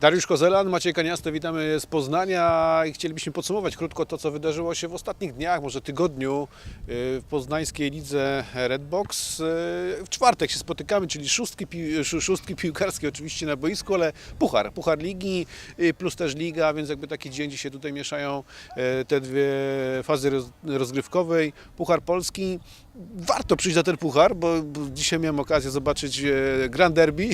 Dariusz Kozelan, Maciej Kaniasto, witamy z Poznania i chcielibyśmy podsumować krótko to, co wydarzyło się w ostatnich dniach, może tygodniu y, w poznańskiej lidze Redbox. Y, W czwartek się spotykamy, czyli szóstki, pi- sz- szóstki piłkarskie oczywiście na boisku, ale puchar, puchar ligi y, plus też liga, więc jakby taki dzień dzisiaj tutaj mieszają te dwie fazy roz- rozgrywkowej. Puchar Polski. Warto przyjść na ten puchar, bo dzisiaj miałem okazję zobaczyć Grand Derby.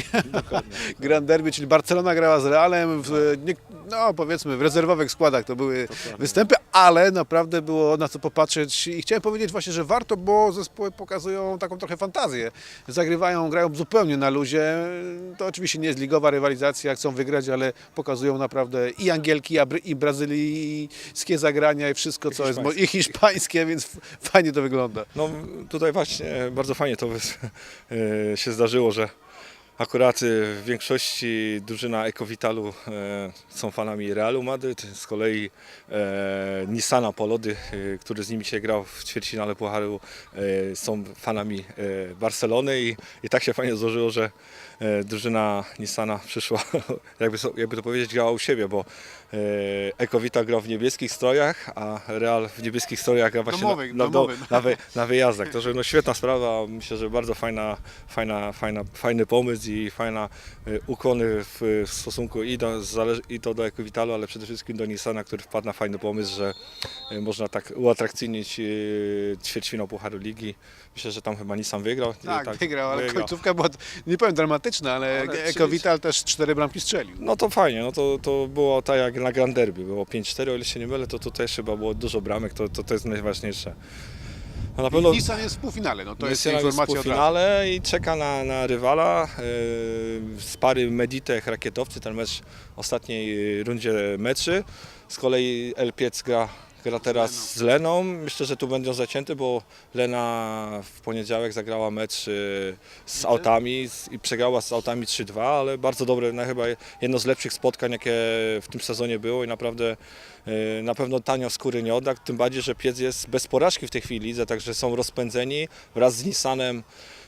Grand Derby, czyli Barcelona grała z Realem w, nie, no powiedzmy w rezerwowych składach to były występy, ale naprawdę było na co popatrzeć i chciałem powiedzieć właśnie, że warto, bo zespoły pokazują taką trochę fantazję. Zagrywają, grają zupełnie na luzie. To oczywiście nie jest ligowa rywalizacja, chcą wygrać, ale pokazują naprawdę i angielki, i brazylijskie zagrania i wszystko, co jest mo- i hiszpańskie, więc fajnie to wygląda. No tutaj właśnie bardzo fajnie to e, się zdarzyło, że akurat e, w większości drużyna Ekowitalu e, są fanami Realu Madryt, z kolei e, Nissana Polody, e, który z nimi się grał w ćwierćfinale Pucharu, są fanami Barcelony i, i tak się fajnie złożyło, że drużyna Nissana przyszła, jakby, jakby to powiedzieć, grała u siebie, bo e, Ekowita grał w niebieskich strojach, a Real w niebieskich strojach gra właśnie Domowych, na, na, domowych. na, wy, na wyjazdach. To, że no świetna sprawa, myślę, że bardzo fajna, fajna, fajna, fajny pomysł i fajna y, ukłony w, w stosunku i, do, i to do Ekowitalu, ale przede wszystkim do Nissana, który wpadł na fajny pomysł, że można tak uatrakcyjnić ćwierćfinał Pucharu Ligi. Myślę, że tam chyba Nissan wygrał. Tak, wygrał, ale wygrał. końcówka była, nie powiem dramatyczna, ale, Ale Eko Vital też cztery bramki strzelił. No to fajnie, no to, to było tak jak na Grand Derby, było 5-4, o ile się nie mylę, to tutaj chyba było dużo bramek, to, to, to jest najważniejsze. No na pewno... Nissan jest w półfinale, no to jest Messiana jest w informacja od razu. półfinale i czeka na, na rywala yy, z pary Meditech Rakietowcy, ten mecz w ostatniej rundzie meczy. Z kolei El Piec gra, gra teraz z Leną. Myślę, że tu będą zacięty, bo Lena w poniedziałek zagrała mecz y, z autami z- i przegrała z autami 3-2, ale bardzo dobre, no, chyba jedno z lepszych spotkań, jakie w tym sezonie było i naprawdę y, na pewno tanio skóry nie odda, tym bardziej, że Piec jest bez porażki w tej chwili, lidze, także są rozpędzeni wraz z Nissanem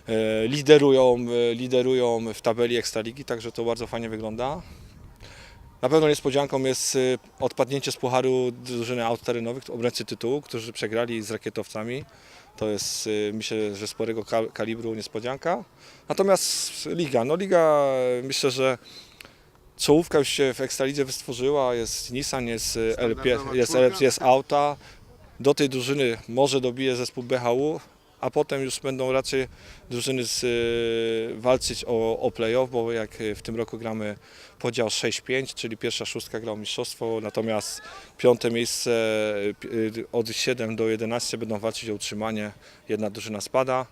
e, liderują, liderują w tabeli Ekstraligi, także to bardzo fajnie wygląda. Na pewno niespodzianką jest e, odpadnięcie z pucharu drużyny aut terenowych, obrońcy tytułu, którzy przegrali z rakietowcami. To jest e, myślę, że sporego kal- kalibru niespodzianka. Natomiast liga, no liga myślę, że czołówka już się w Ekstralidze wystworzyła, jest Nissan, jest e, LP, jest, czwórka. jest Auta. Do tej drużyny może dobije zespół BHU, a potem już będą raczej drużyny z, e, walczyć o, o play-off, bo jak e, w tym roku gramy podział 6-5, czyli pierwsza szóstka gra o mistrzostwo, natomiast piąte miejsce e, od 7 do 11 będą walczyć o utrzymanie, jedna drużyna spada.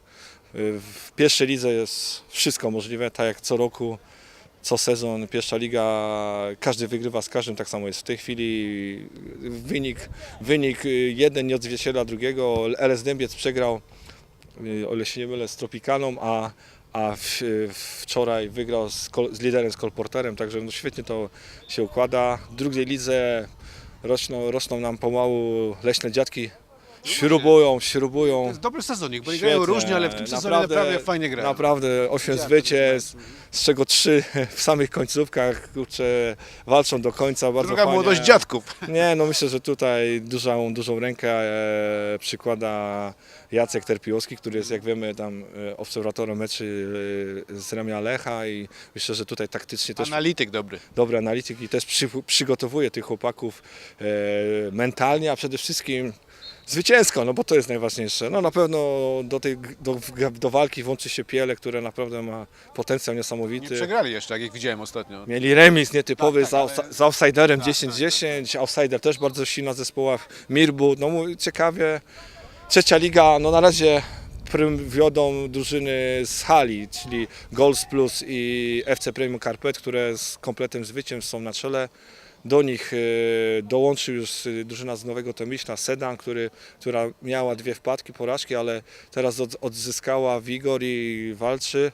W pierwszej lidze jest wszystko możliwe, tak jak co roku co sezon pierwsza liga, każdy wygrywa z każdym, tak samo jest w tej chwili. Wynik, wynik jeden nie odzwierciedla drugiego. LS Dębiec przegrał, o ile się nie mylę, z Tropikaną, a, a w, wczoraj wygrał z, z liderem, z Kolporterem, także no świetnie to się układa. W drugiej lidze rosną, rosną nam pomału leśne dziadki, śrubują, To śrubują. jest dobry sezonik, bo Świetnie. grają różnie, ale w tym sezonie naprawdę, fajnie grają. Naprawdę 8 Ja, zwycięstw, z czego 3 w samych końcówkach, kurczę, walczą do końca, bardzo Druga fajnie. młodość dziadków. Nie, no myślę, że tutaj dużą, dużą rękę e, przykłada Jacek Terpiłowski, który jest, jak wiemy, tam e, obserwatorem meczy e, z Remia Lecha i myślę, że tutaj taktycznie też Analityk dobry. dobry analityk i też przy, przygotowuje tych chłopaków e, mentalnie, a przede wszystkim zwycięsko, no bo to jest najważniejsze. No na pewno do, tej, do, do walki włączy się Piele, które naprawdę ma potencjał Nie niesamowity. przegrali jeszcze, jak ich widziałem ostatnio. Mieli remis nietypowy Tak, tak, z, ale- outs- z outsiderem Tak, 10-10, outsider też bardzo silna zespoła, Mirbu, no ciekawie. Trzecia liga, no na razie prym wiodą drużyny z hali, czyli Goals Plus i FC Premium Carpet, które z kompletem zwycięstw są na czele. Do nich e, dołączył już e, drużyna z Nowego Tomyśla, Sedan, który, która miała dwie wpadki, porażki, ale teraz od, odzyskała wigor i walczy.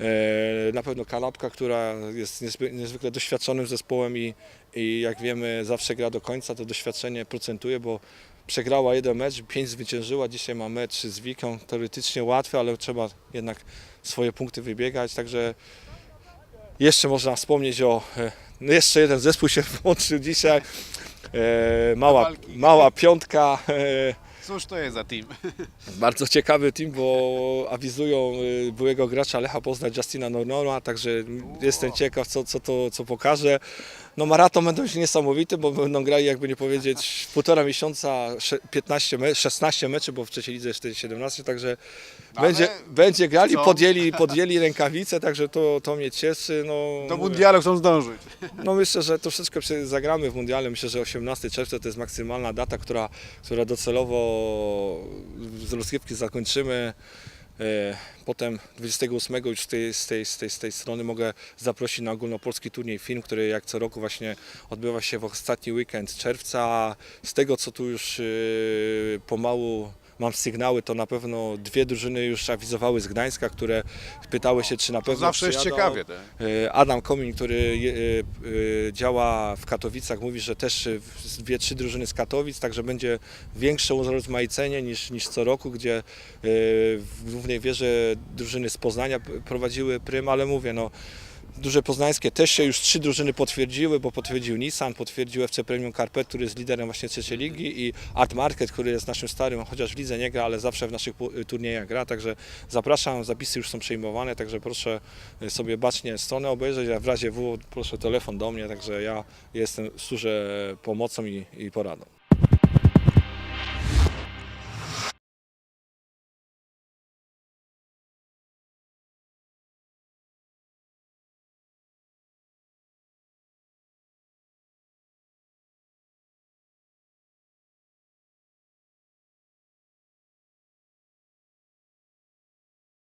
E, Na pewno Kanapka, która jest niezwykle doświadczonym zespołem i, i jak wiemy zawsze gra do końca, to doświadczenie procentuje, bo przegrała jeden mecz, pięć zwyciężyła, dzisiaj ma mecz z Wiką, teoretycznie łatwy, ale trzeba jednak swoje punkty wybiegać, także Jeszcze można wspomnieć o, e, no jeszcze jeden zespół się włączył dzisiaj, e, mała, mała piątka, e, Cóż to jest za team? bardzo ciekawy team, bo awizują e, byłego gracza Lecha Poznań Justina Nornora, także jestem ciekaw co, co to co pokaże. No maraton będą się niesamowity, bo będą grali jakby nie powiedzieć półtora miesiąca, sze- 15, me, 16 meczy, bo w trzeciej lidze jeszcze 17, także Ale będzie, będzie grali, podjęli, podjęli rękawice, także to, to mnie cieszy. No, Do mundialu chcą zdążyć. No myślę, że to wszystko zagramy w mundiale. Myślę, że 18 czerwca to jest maksymalna data, która, która docelowo z rozgrywki zakończymy. E, Potem 28 już z tej, z, tej, z, tej, z tej strony mogę zaprosić na ogólnopolski turniej film, który jak co roku właśnie odbywa się w ostatni weekend czerwca. Z tego co tu już e, pomału mam sygnały, to na pewno dwie drużyny już awizowały z Gdańska, które pytały się, czy na pewno zawsze jest przyjadą. ciekawie. Tak? E, Adam Komin, który e, e, działa w Katowicach, mówi, że też dwie, trzy drużyny z Katowic, także będzie większe urozmaicenie niż, niż co roku, gdzie w głównej wierze drużyny z Poznania prowadziły prym, ale mówię, no duże poznańskie też się już trzy drużyny potwierdziły, bo potwierdził Nissan, potwierdził FC Premium Carpet, który jest liderem właśnie trzeciej ligi i Art Market, który jest naszym starym, chociaż w lidze nie gra, ale zawsze w naszych turniejach gra, także zapraszam, zapisy już są przejmowane, także proszę sobie bacznie stronę obejrzeć, a w razie W proszę telefon do mnie, także ja jestem, służę pomocą i, i poradą.